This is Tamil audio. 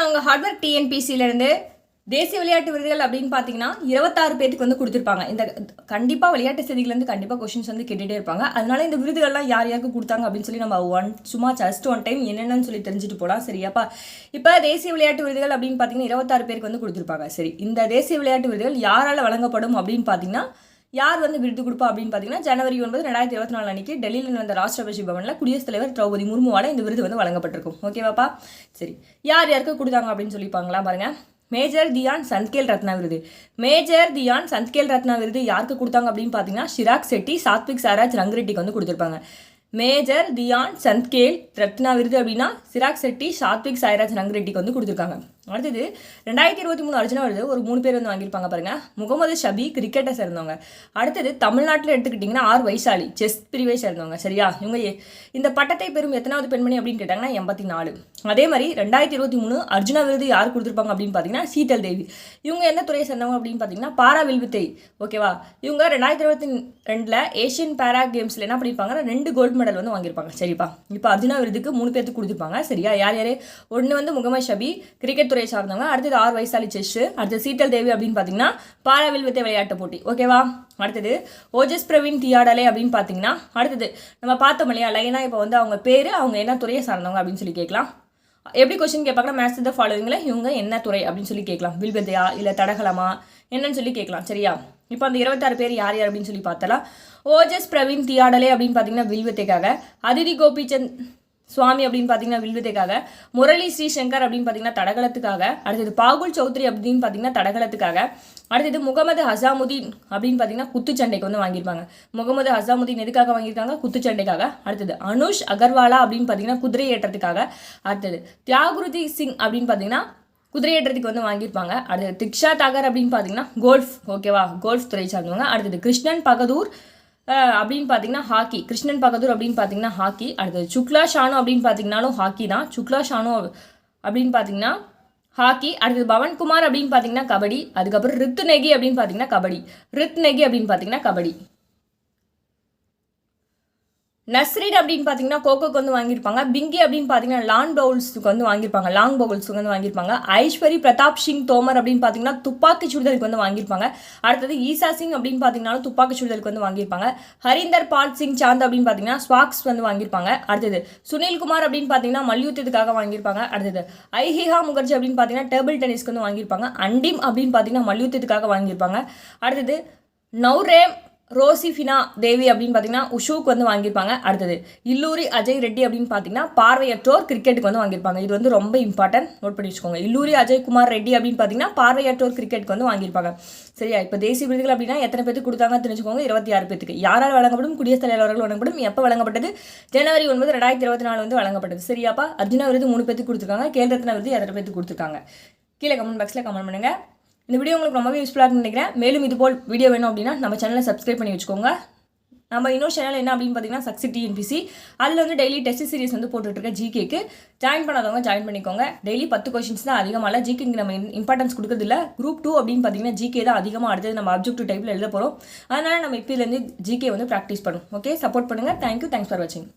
நான் உங்கள் ஹார்ட்வேர் டிஎன்பிசியிலேருந்து தேசிய விளையாட்டு விருதுகள் அப்படின்னு பார்த்தீங்கன்னா இருபத்தாறு பேருக்கு வந்து கொடுத்துருப்பாங்க. இந்த கண்டிப்பாக விளையாட்டு செய்திகள்லேருந்து கண்டிப்பாக கொஷின்ஸ் வந்து கேட்டுகிட்டே இருப்பாங்க. அதனால இந்த விருதுகள்லாம் யார் யாருக்கு கொடுத்தாங்க அப்படின்னு சொல்லி நம்ம ஒன் சும்மா ஜஸ்ட் ஒன் டைம் என்னென்னு சொல்லி தெரிஞ்சுட்டு போகலாம் சரியாப்பா இப்போ தேசிய விளையாட்டு விருதுகள் அப்படின்னு பார்த்தீங்கன்னா இருபத்தாறு பேருக்கு வந்து கொடுத்துருப்பாங்க. சரி இந்த தேசிய விளையாட்டு விருதுகள் யாரால் வழங்கப்படும் அப்படின்னு பார்த்தீங்கன்னா யார் வந்து விருது கொடுப்பா அப்படின்னு பார்த்தீங்கன்னா ஜனவரி ஒன்பது ரெண்டாயிரத்தி இருபத்தி நாலு அன்னைக்கு டெல்லியில் நடந்த ராஷ்டிரபதி பவனில் குடியரசுத் தலைவர் திரௌபதி முர்முவால இந்த விருது வந்து வழங்கப்பட்டிருக்கும். ஓகேவாப்பா சரி. யார் யாருக்கு கொடுத்தாங்க அப்படின்னு சொல்லிப்பாங்களா பாருங்க. மேஜர் தியான் சந்த்கேல் ரத்னா விருது. மேஜர் தியான் சந்த்கேல் ரத்னா விருது யாருக்கு கொடுத்தாங்க அப்படின்னு பார்த்தீங்கன்னா ஷிராக் செட்டி சாத்விக் சாராஜ் ரங்கரெட்டிக்கு வந்து கொடுத்துருப்பாங்க. மேஜர் தியான் சந்த்கேல் ரத்னா விருது அப்படின்னா சிராக் செட்டி சாத்விக் சாய்ராஜ் ரங்கரெட்டிக்கு வந்து கொடுத்துருக்காங்க. அடுத்தது ரெண்டாயிரத்தி இருபத்தி மூணு அர்ஜுனா விருது ஒரு மூணு பேர் வந்து வாங்கியிருப்பாங்க பாருங்க. முகமது ஷபி கிரிக்கெட்டை சேர்ந்தவங்க. அடுத்தது தமிழ்நாட்டில் எடுத்துக்கிட்டிங்கன்னா ஆர் வைசாலி செஸ் பிரிவை சேர்ந்தவங்க. சரியா? இவங்க இந்த பட்டத்தை பெறும் எத்தனாவது பெண்மணி அப்படின்னு கேட்டாங்கன்னா எண்பத்தி நாலு. அதே மாதிரி ரெண்டாயிரத்தி இருபத்தி மூணு அர்ஜுனா விருது யார் கொடுத்துருப்பாங்க அப்படின்னு பார்த்தீங்கன்னா சீதல் தேவி. இவங்க என்ன துறையை சேர்ந்தவங்க அப்படின்னு பார்த்தீங்கன்னா பாரா வில்வித்தை. ஓகேவா? இவங்க ரெண்டாயிரத்தி இருபத்தி ரெண்டில் ஏஷியன் பேரா கேம்ஸில் என்ன பண்ணியிருப்பாங்கன்னா ரெண்டு கோல்டு மெடல் வந்து வாங்கியிருப்பாங்க. சரிப்பா? இப்போ அர்ஜுனா விருதுக்கு மூணு பேருக்கு கொடுத்துருப்பாங்க. சரியா? யார் யார்? ஒன்று வந்து முகமது ஷபி கிரிக்கெட் துறை துறையை சார்ந்தவங்க. அடுத்தது ஆர் வயசாலி செஸ் அடுத்தது சீட்டல் தேவி அப்படின்னு பார்த்தீங்கன்னா பாரா வில்வித்தை விளையாட்டு போட்டி. ஓகேவா அடுத்தது ஓஜஸ் பிரவீன் தியாடலே அப்படின்னு பார்த்தீங்கன்னா அடுத்தது நம்ம பார்த்தோம் இல்லையா லைனாக இப்போ வந்து அவங்க பேர் அவங்க என்ன துறையை சார்ந்தவங்க அப்படின்னு சொல்லி கேட்கலாம். எப்படி கொஸ்டின் கேட்பாங்கன்னா மேத்ஸ் த ஃபாலோவிங்கில் இவங்க என்ன துறை அப்படின்னு சொல்லி கேட்கலாம். வில்வித்தையா இல்லை தடகளமா என்னன்னு சொல்லி கேட்கலாம். சரியா? இப்போ அந்த இருபத்தாறு பேர் யார் யார் அப்படின்னு சொல்லி பார்த்தலாம். ஓஜஸ் பிரவீன் தியாடலே அப்படின்னு பார்த்தீங்கன்னா வில்வித்தைக்காக. அதிதி கோபிச்சந்த் சுவாமி அப்படின்னு பார்த்தீங்கன்னா வில்வித்தைக்காக முரளி ஸ்ரீசங்கர் அப்படின்னு பார்த்தீங்கன்னா தடகளத்துக்காக அடுத்தது பாகுல் சௌத்ரி அப்படின்னு பார்த்தீங்கன்னா தடகளத்துக்காக அடுத்தது முகமது ஹசாமுதீன் அப்படின்னு பார்த்தீங்கன்னா குத்துச்சண்டைக்கு வந்து வாங்கியிருப்பாங்க. முகமது ஹசாமுதீன் எதுக்காக வாங்கியிருக்காங்க? குத்துச்சண்டைக்காக. அடுத்தது அனுஷ் அகர்வாலா அப்படின்னு பார்த்தீங்கன்னா குதிரை ஏற்றத்துக்காக அடுத்தது தியாகுருதி சிங் அப்படின்னு பார்த்தீங்கன்னா குதிரையேற்றத்துக்கு வந்து வாங்கியிருப்பாங்க. அடுத்தது திக்ஷா தாகர் அப்படின்னு பார்த்தீங்கன்னா கோல்ஃப் ஓகேவா கோல்ஃப் துறை சார்ந்தவங்க. அடுத்தது கிருஷ்ணன் பகதூர் அப்படின்னு பார்த்தீங்கன்னா ஹாக்கி. கிருஷ்ணன் பகதூர் அப்படின்னு பார்த்தீங்கன்னா ஹாக்கி. அடுத்தது சுக்லா ஷானு அப்படின்னு பார்த்தீங்கன்னாலும் ஹாக்கி தான். சுக்லா ஷானு அப்படின்னு பார்த்தீங்கன்னா ஹாக்கி. அடுத்தது பவன்குமார் அப்படின்னு பார்த்தீங்கன்னா கபடி. அதுக்கப்புறம் ரித்து நெகி அப்படின்னு பார்த்தீங்கன்னா கபடி. ரித் நெகி அப்படின்னு பார்த்தீங்கன்னா கபடி. நஸ்ரீட் அப்படின்னு பார்த்தீங்கன்னா கோகோக்கு வந்து வாங்கியிருப்பாங்க. பிங்கி அப்படின்னு பார்த்தீங்கன்னா லாங் பவுல்ஸுக்கு வந்து வாங்கியிருப்பாங்க. லாங் பவுல்ஸுக்கு வந்து வாங்கியிருப்பாங்க. ஐஸ்வரி பிரதாப் சிங் தோமர் அப்படின்னு பார்த்தீங்கன்னா துப்பாக்கி சுடுதலுக்கு வந்து வாங்கியிருப்பாங்க. அடுத்தது ஈசா சிங் அப்படின்னு பார்த்தீங்கன்னா துப்பாக்கி சுடுதலுக்கு வந்து வாங்கியிருப்பாங்க. ஹரிந்தர் பால் சிங் சாந்த் அப்படின்னு பார்த்தீங்கன்னா ஸ்வாக்ஸ் வந்து வாங்கியிருப்பாங்க. அடுத்தது சுனில் குமார் அப்படின்னு பார்த்தீங்கன்னா மல்யுத்தத்துக்காக வாங்கியிருப்பாங்க. அடுத்தது ஐஹிஹா முகர்ஜி அப்படின்னு பார்த்தீங்கன்னா டேபிள் டென்னிஸ்க்கு வந்து வாங்கியிருப்பாங்க. அண்டிம் அப்படின்னு பார்த்தீங்கன்னா மல்யுத்தத்துக்காக வாங்கியிருப்பாங்க. அடுத்தது நௌரேம் ரோசிஃபினா தேவி அப்படின்னு பார்த்தீங்கன்னா உஷுக்கு வந்து வாங்கியிருப்பாங்க. அடுத்தது இல்லூரி அஜய் ரெட்டி அப்படின்னு பார்த்தீங்கன்னா பார்வையற்றோர் கிரிக்கெட்டுக்கு வந்து வாங்கியிருப்பாங்க. இது வந்து ரொம்ப இம்பார்ட்டன்ட் நோட் பண்ணி வச்சுக்கோங்க. இல்லூரி அஜய் குமார் ரெட்டி அப்படின்னு பார்த்தீங்கன்னா பார்வையற்றோர் கிரிக்கெட்டுக்கு வந்து வாங்கியிருப்பாங்க. சரியா? இப்போ தேசிய விருதுகள் அப்படின்னா எத்தனை பேருக்கு கொடுத்தாங்க தெரிஞ்சுக்கோங்க. இருபத்தி ஆறு பேருக்கு யாரால் வழங்கப்படும்? குடியரசுத் தலைவர்கள் வழங்கப்படும். எப்போ வழங்கப்பட்டது? ஜனவரி ஒன்பது ரெண்டாயிரத்தி இருபத்தி நாலு வந்து வழங்கப்பட்டது. சரியாப்பா? அர்ஜுனா விருது மூணு பேருக்கு கொடுத்துருக்காங்க. கேல் விருது எத்தனை பேருக்கு கொடுத்துருக்காங்க? கீழே கமெண்ட் பாக்ஸில் கமெண்ட் பண்ணுங்கள் இந்த வீடியோ உங்களுக்கு ரொம்பவே யூஸ்ஃபுல்லாக நினைக்கிறேன். மேலும் இது போல் வீடியோ வேணும் அப்படின்னா நம்ம சேனலை சப்ஸ்கிரைப் பண்ணி வச்சுக்கோங்க. நம்ம இன்னொரு சேனல் என்ன அப்படின்னு பார்த்தீங்கன்னா சக்ஸி டிஎன்பிசி அதில் வந்து டெய்லி டெஸ்ட் சீரிஸ் வந்து போட்டுட்ருக்க ஜிகேக்கு ஜாயின் பண்ணாதவங்க ஜாயின் பண்ணிக்கோங்க. டெய்லி பத்து கொஷின்ஸ் தான் அதிகமாக இல்லை. ஜிகேக்கு நம்ம இம்பார்ட்டன்ஸ் கொடுக்குறதில்ல குரூப் டூ அப்படின்னு பார்த்தீங்கன்னா ஜிகே தான் அதிகமாக அடுத்தது நம்ம அப்ஜெக்டிவ் டைப்பில் எழுத போகிறோம் அதனால் நம்ம இப்போலேருந்து ஜிகே வந்து ப்ராக்டிஸ் பண்ணும். ஓகே சப்போர்ட் பண்ணுங்கள் தேங்க்யூ தேங்க்ஸ் ஃபார் வாட்சிங்